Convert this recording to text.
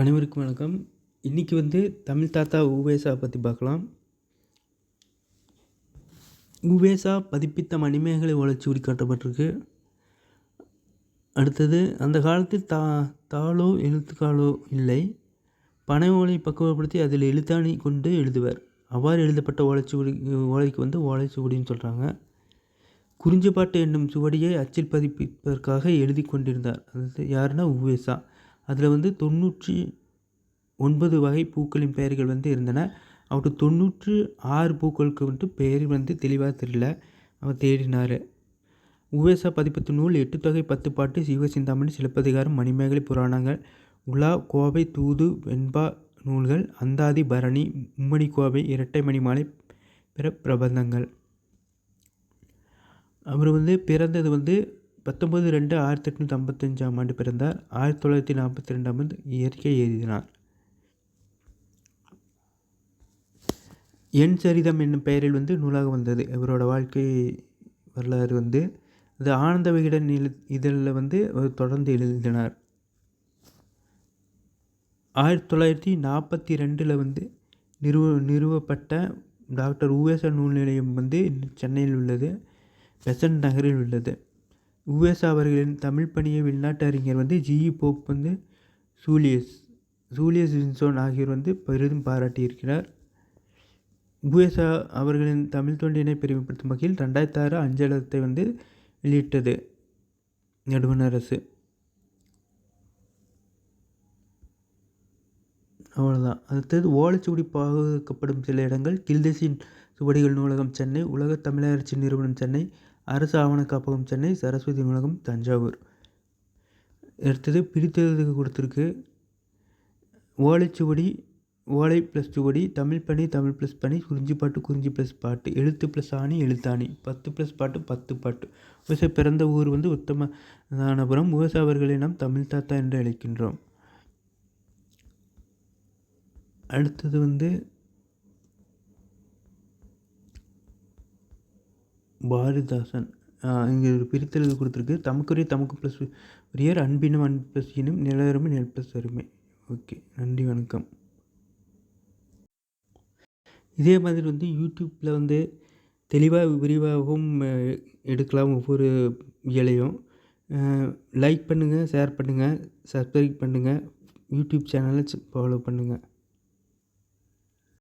அனைவருக்கும் வணக்கம். இன்றைக்கி வந்து தமிழ் தாத்தா உவேசா பற்றி பார்க்கலாம். உவேசா பதிப்பித்த மணிமேகலை வளர்ச்சி காட்டப்பட்டிருக்கு. அடுத்தது அந்த காலத்தில் தா தாளோ எழுத்துக்காலோ இல்லை. பனை ஓலை பக்குவப்படுத்தி அதில் எழுத்தாணி கொண்டு எழுதுவர். அவ்வாறு எழுதப்பட்ட ஓலைச்சுவடி ஓலைக்கு வந்து ஓலைச்சுவடின்னு சொல்கிறாங்க குறிஞ்சப்பாட்டு என்னும் சுவடியை அச்சில் பதிப்பிப்பதற்காக எழுதி கொண்டிருந்தார். அது யாருன்னா உவேசா. அதில் வந்து தொண்ணூற்றி ஒன்பது வகை பூக்களின் பெயர்கள் வந்து இருந்தன. அவருக்கு தொண்ணூற்று ஆறு பூக்களுக்கு வந்துட்டு பெயர் வந்து தெளிவாக தெரியல. அவர் தேடினார். உவேசா பதிப்பத்து நூல் எட்டு தொகை பத்து பாட்டு சிவசிந்தாமணி சிலப்பதிகாரம் மணிமேகலை புராணங்கள் உலா கோவை தூது வெண்பா நூல்கள் அந்தாதி பரணி மும்மணி கோவை இரட்டை மணிமாலை பிற பிரபந்தங்கள். அவர் வந்து பிறந்தது வந்து பத்தொம்பது ரெண்டு ஆயிரத்தி எட்நூற்றி ஐம்பத்தஞ்சாம் ஆண்டு பிறந்தார். ஆயிரத்தி தொள்ளாயிரத்தி நாற்பத்தி ரெண்டாம் ஆண்டு இயற்கை எழுதினார். என் சரிதம் என்னும் பெயரில் வந்து நூலாக வந்தது. இவரோட வாழ்க்கை வரலாறு வந்து அது ஆனந்த விகடன் இதழில் வந்து அவர் தொடர்ந்து எழுதினார். ஆயிரத்தி தொள்ளாயிரத்தி நாற்பத்தி ரெண்டில் வந்து நிறுவ நிறுவப்பட்ட டாக்டர் உவேச நூல் நிலையம் வந்து சென்னையில் உள்ளது. பெசன்ட் நகரில் உள்ளது. யுஎஸ் அவர்களின் தமிழ் பணியை வெளிநாட்டு அறிஞர் வந்து ஜிஇ போப் வந்து சூலியஸ் சூலியஸ் வின்சோன் ஆகியோர் வந்து பெரிதும் பாராட்டியிருக்கிறார். யுஎஸ்ஆ அவர்களின் தமிழ் தொண்டினை பெருமைப்படுத்தும் வகையில் ரெண்டாயிரத்தி ஆறு அஞ்சலகத்தை வந்து வெளியிட்டது நடுவண் அரசு. அவ்வளோதான் அடுத்தது ஓலைச்சுவடி பாதுகாக்கப்படும் சில இடங்கள் கில்தேசின் சுவடிகள் நூலகம் சென்னை உலக தமிழரசி நிறுவனம் சென்னை அரசு ஆவண காப்பகம் சென்னை சரஸ்வதி நூலகம் தஞ்சாவூர். அடுத்தது பிரித்தெழுதுக்கு கொடுத்துருக்கு. ஓலைச்சுவடி ஓலை ப்ளஸ் சுவடி தமிழ் பணி தமிழ் ப்ளஸ் பணி குறிஞ்சி பாட்டு குறிஞ்சி ப்ளஸ் பாட்டு எழுத்து ப்ளஸ் ஆணி எழுத்தாணி பத்து ப்ளஸ் பாட்டு பத்து பாட்டு. விவசாய பிறந்த ஊர் வந்து உத்தம தானபுரம் விவசாயவர்களை நாம் தமிழ் தாத்தா என்று அழைக்கின்றோம். அடுத்தது வந்து பாரதிதாசன் இங்கே ஒரு பிரித்தெழுது கொடுத்துருக்கு. தமக்குரிய தமக்கு ப்ளஸ் உரியர் அன்பினும் அன்பு ப்ளஸ் இனும் நிலவரமே நெல் ப்ளஸ் அருமை. ஓகே நன்றி வணக்கம். இதே மாதிரி வந்து யூடியூப்பில் வந்து தெளிவாக விரிவாகவும் எடுக்கலாம் ஒவ்வொரு இலையும். லைக் பண்ணுங்கள் ஷேர் பண்ணுங்கள் சப்ஸ்கிரைப் பண்ணுங்கள் யூடியூப் சேனலை ஃபாலோ பண்ணுங்கள்